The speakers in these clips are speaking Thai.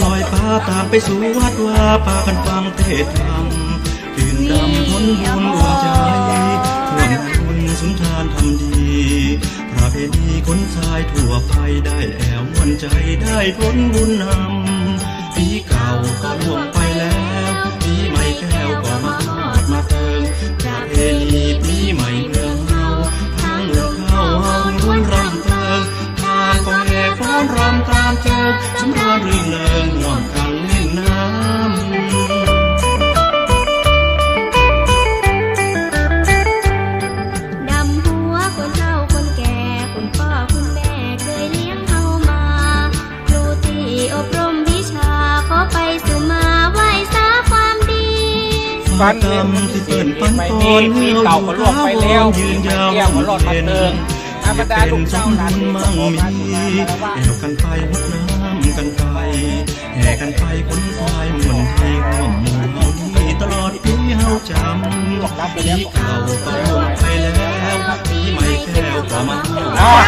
ปล่อยปลาตามไปสู่วัดว่าปลากันฟังเทศธรรมดื่นดำพ้นบุญอุ่นใจร่วมบุญสุนทานทำดีพระเพณีคนชายทั่วไปได้แอวมวนใจได้พ้นบุญนำปีเก่าก็ล่วงไปแล้วปีใหม่แก้วก็มา ณีปีใหม่เมืองเฮาทั้งเมืองเข้าเฮาล้วนรำเติงทางก็แห่ฟ้อนรำตามเจิงสำราญรื่นเริงร่วมกันเล่นน้ำดำหัวคนเฒ่าคนแก่คุณพ่อคุณแม่เคยเลี้ยงเฮามาครูที่อบรมวิชาขอไปสู่มาไวสาความดีฟันกรรม นปีเก่าก็ล่วงไปแล้วยืนยาวปีใหม่แก้วก็รอดมาเติมธรรมดาลูกเจ้าหลานมั่งขอมีมาดูนแล้วว่าแอวกันไปหดน้ำกันไปแห่กันไปคนทายมวนให้ร่วมหมู่เฮาดีตลอดปีเฮาจำปีเก่าก็ล่วงไปแล้วปีใหม่แก้วก็มาเนาะ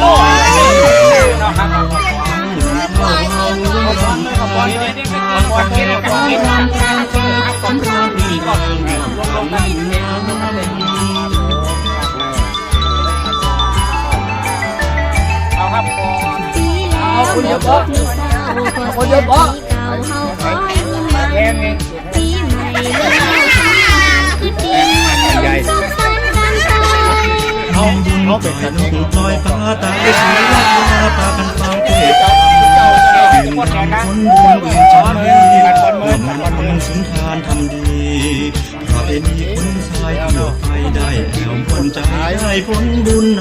โอ้ยเนาะครับเข้าเฮา ล้วนรำขอบคุณเราเจอสำราญดีก็ลงลงกันครับก่อนปีแล้วเอาคุณเดียวบอกมีเศร้าก็คุณเดียวบอกปีเก่าเฮาขอให้มันแกงนี่ปีใหม่เองเฮาสำราญคือดีวันกันไปทำบุญปล่อยนกปล่อยปลาตายสีวัดวาปากั นฟังเทศน์ตื่นทำคนบุญบุญใจร่วมมันบุญสุนทานทำดีประเพณีคนชายเพื่อไปได้แอวคนใจได้ผลบุญน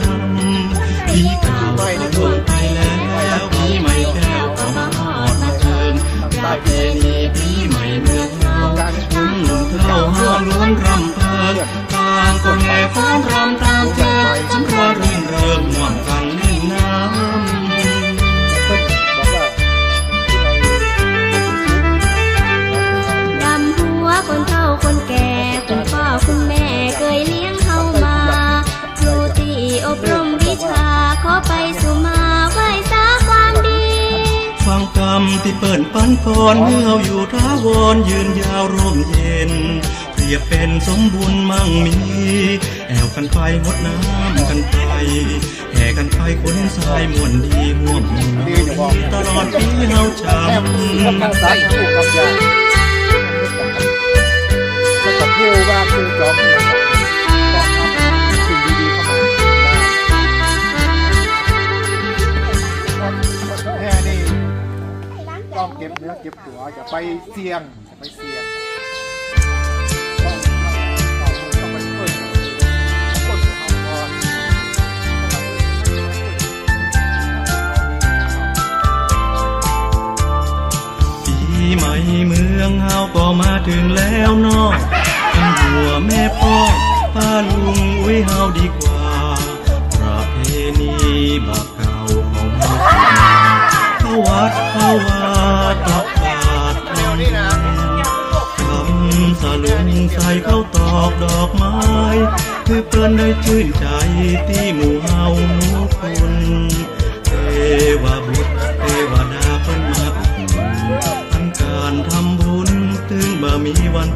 ำปีเก่าก็ล่วงไปแล้วปีใหม่แก้วก็มาฮอดมาเทิงประเพณีปีใหม่เมืองเฮาทุ่งหนุ่มเท่าห้าล้วนรำเพลินต่างก็แห่ฟ้อนรำตามเจิงสำราญรื่นเริงม่วนกัน ไปสู่มาไหว้สาความดี ฟังกรรมที่เปิ่นปันพรเมื่ออยู่ท้าวรยืนยาวร่มเย็นเปรียบเป็นสมบุญมั่งมี แอวกันไปงดน้ำกันไปแห่กันไปคนสายมวนดีห่วมหมู่ตลอดปีเฮาจำกำลังสายคู่กับยาแล้วก็พูดว่าคือจอม ต้องเก็บเนื้อเก็บตัวอย่าไปเสี่ยงอย่าไปเสี่ยงต้องต้องไปเพิ่มคนของเขาก่อนปีใหม่เมืองเฮาก็มาถึงแล้วเนาะทั้งหัวแม่พ่อป้าลุงอุ้ยเฮาดีกว่าประเพณีบาปเก่ วัดเข้าวาตักบาตรทำบุญทำสลุงใส่เข้าตอกดอกไม้ คือเปิ้นได้ชื่นใจที่หมู่เฮาหมู่คุณเทวบุตรเทวดาเปิ้นมาอุดหนุนทั้งการทำบุญถึงบ่มีวัน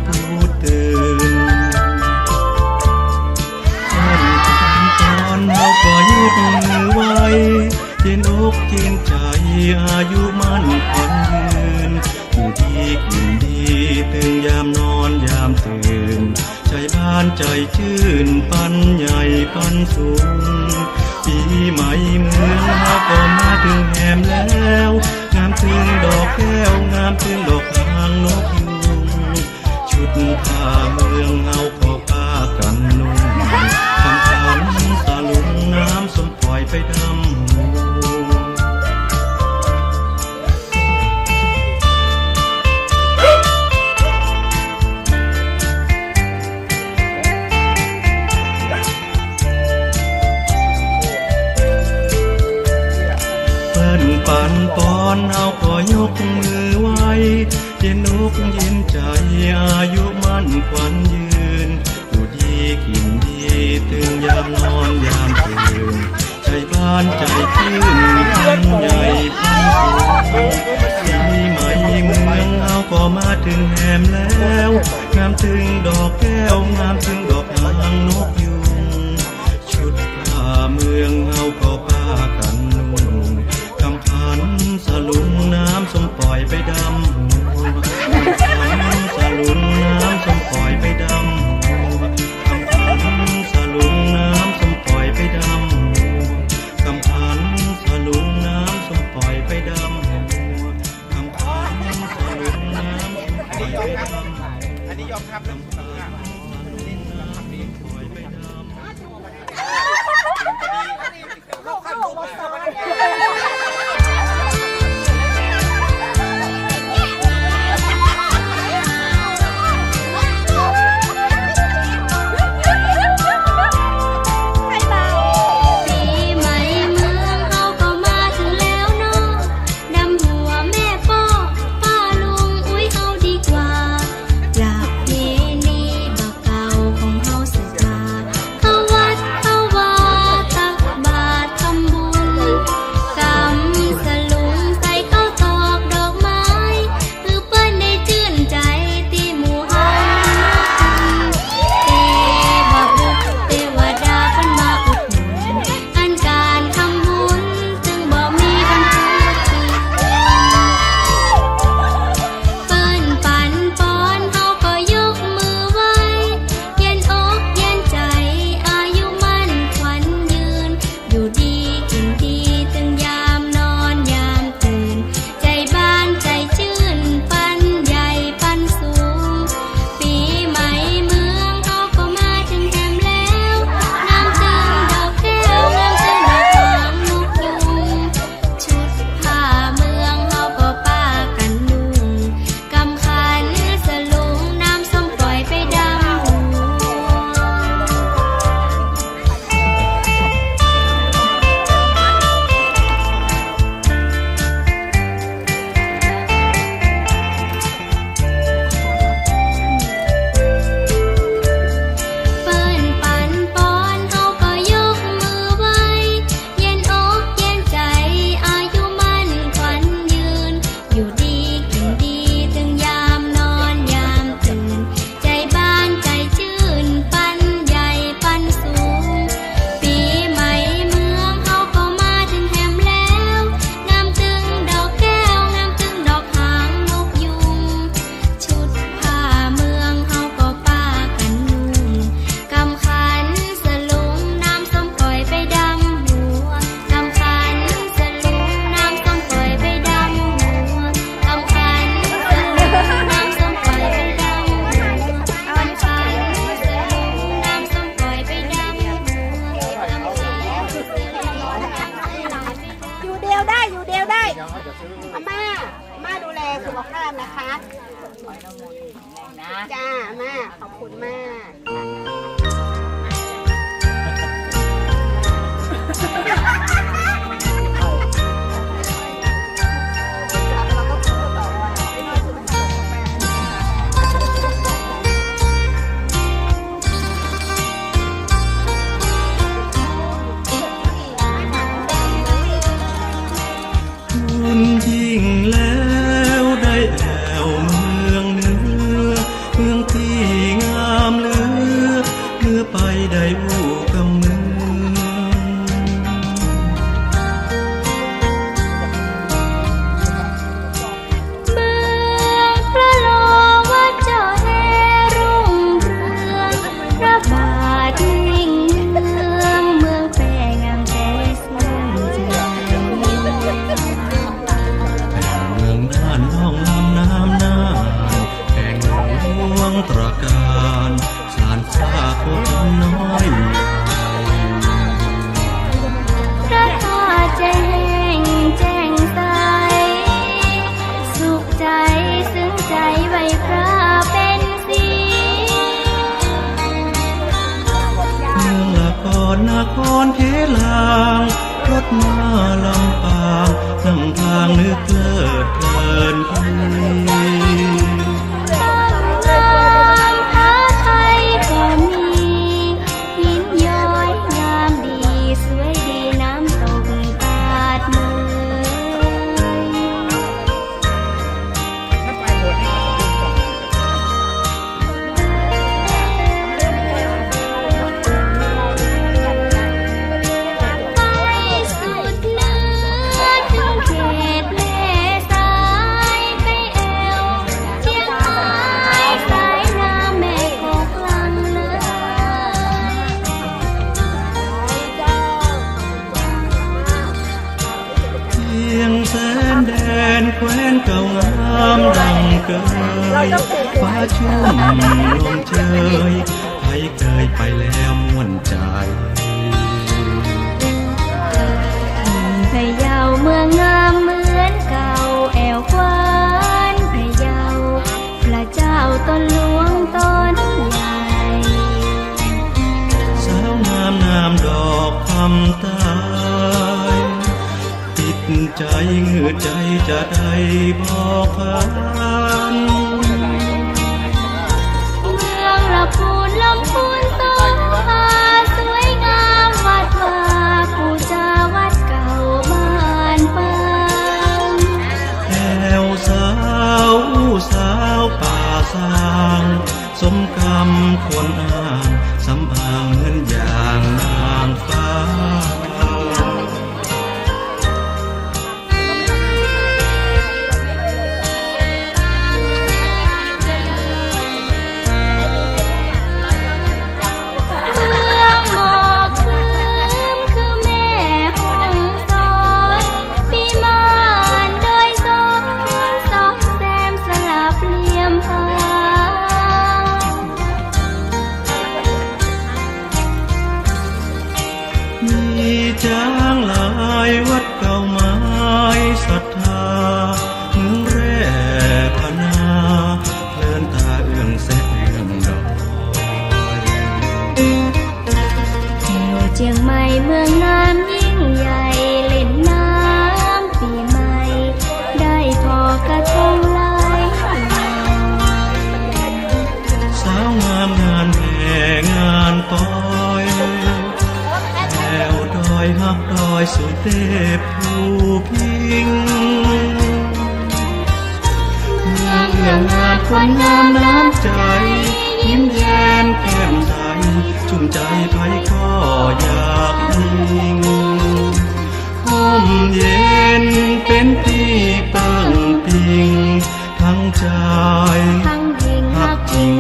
แควนเก่างามดังเกยฟ้าชุ่มลมเชยไทยเคยไปแล้วม่วนใจพยาวเมืองงามเหมือนเก่าแอวควานพยาวพระเจ้าต้นหลวง คือใจจะได้บอกเขา คนงามน้ำใจ ยิ้มแย้มแก้มใสชุ่มใจไทยก็อยากยิงห่มเย็นเป็นที่ตั้งปิง ทั้งใจทั้งหญิงหักหญิง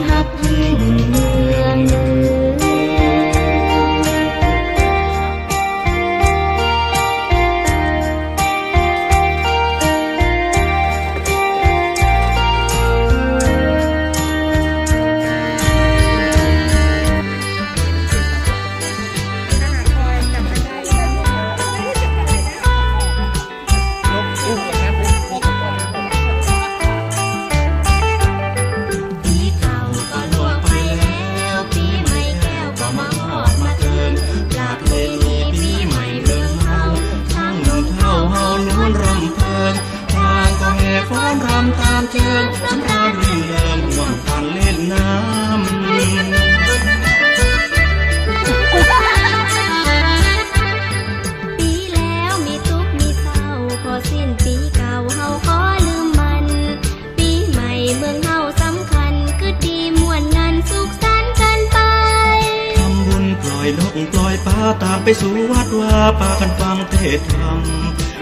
นกปล่อยป่าตามไปสู่วัดว่าป่ากันฟังเทศธรรม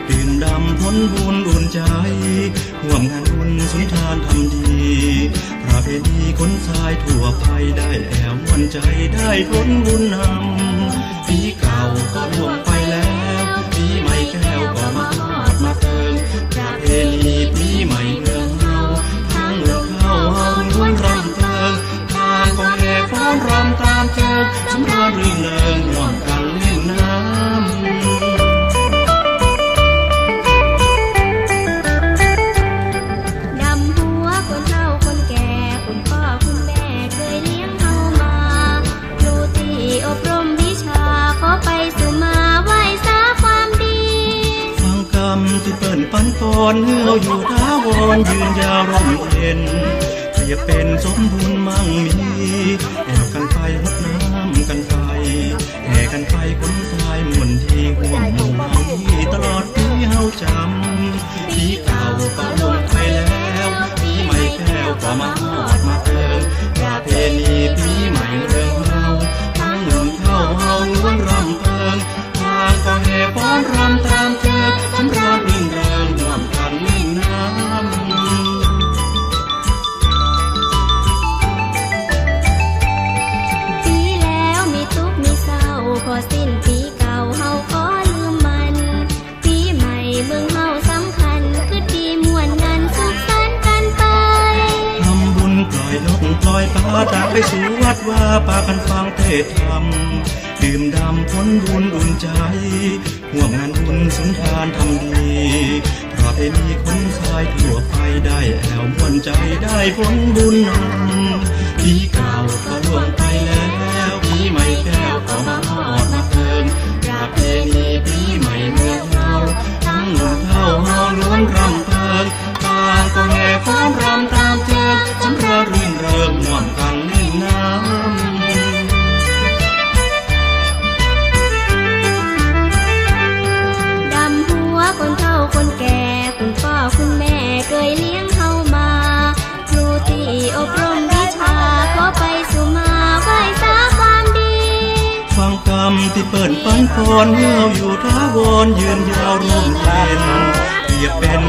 ดื่มดำพ้นบุญอุ่นใจห่วมงานบุญสุนทานทำดีพระเพณีคนทายทั่วไปได้แอวมวนใจได้พ้นบุญนำปีเก่าก็ล่วงไป Có đi.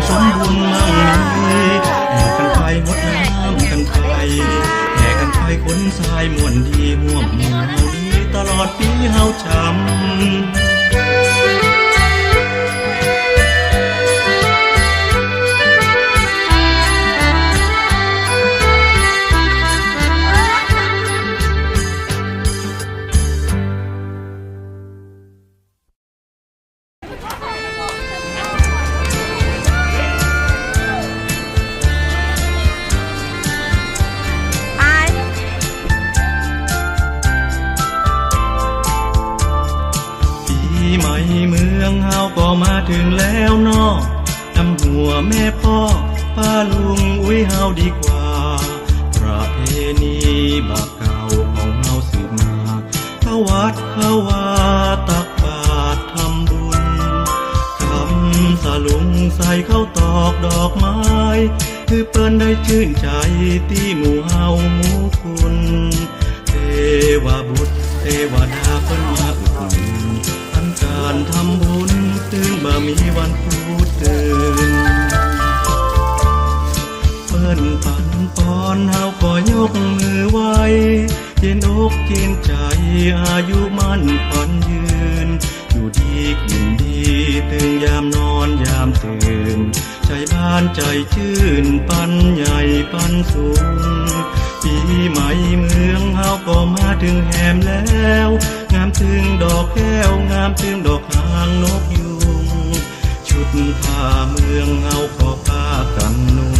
รียบเป็นสมบุญมั่งมีแห่กันไปงดน้ำกันไปแห่กันไปคนสายมวนดีม่วมหมู่เฮาดีตลอดปีเฮาจำ องเฮาก็มาถึงแล้วนอกนำหัวแม่พ่อป้าลุงอุ้ยเฮาดีกว่า ประเพณีบาปเก่าของเฮาสืบมาเข้าวัดเข้าวาตักบาตรทำบุญคำสลุงใส่เข้าตอกดอกไม้ คือเปิ้นได้ชื่นใจที่หมู่เฮาหมู่คุณเทวบุตรเทวดาเพิ่นมาอุดหนุนทันการทำบุญ ถึงบ่มีวันพูดตื่นเปิ้นปันปอนเฮาก็ยกมือไหวเย็นอกเย็นใจอายุมั่นขวัญยืน อยู่ดีกินดีตื่นยามนอนยามตื่น ใจบ้านใจชื่นปันใหญ่ปันสูงปีใหม่เมืองเฮาก็มาถึงแหมแล้ว งามถึงดอกแก้วงามถึงดอกหางนกยุงชุ ดผ้าเมืองเฮาขอผ้ากันนุ่ง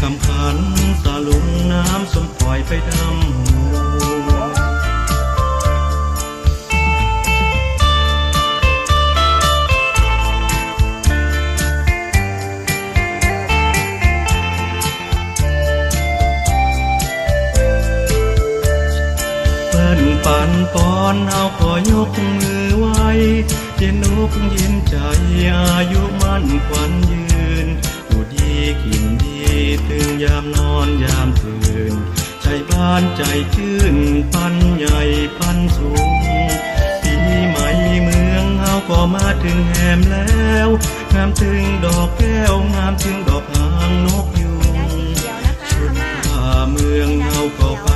คำขันสาลุงน้ำสมปล่อยไปดำหัวเปิ้นปันปอนเอาขอยกมือไว้ เย็นอกเย็นใจอายุมั่นขวัญยืนอยู่ดีกินดีตื่นยามนอนยามตื่นใจบ้านใจชื่นปันใหญ่ปันสูงปีใหม่เมืองเฮาก็มาถึงแหมแล้ว งามถึงดอกแก้วงามถึงดอกหางนกยุงชุดผ้าเมืองเฮาก็ป้ากันนุ่งคำพันสลุงน้ำสมปล่อยไป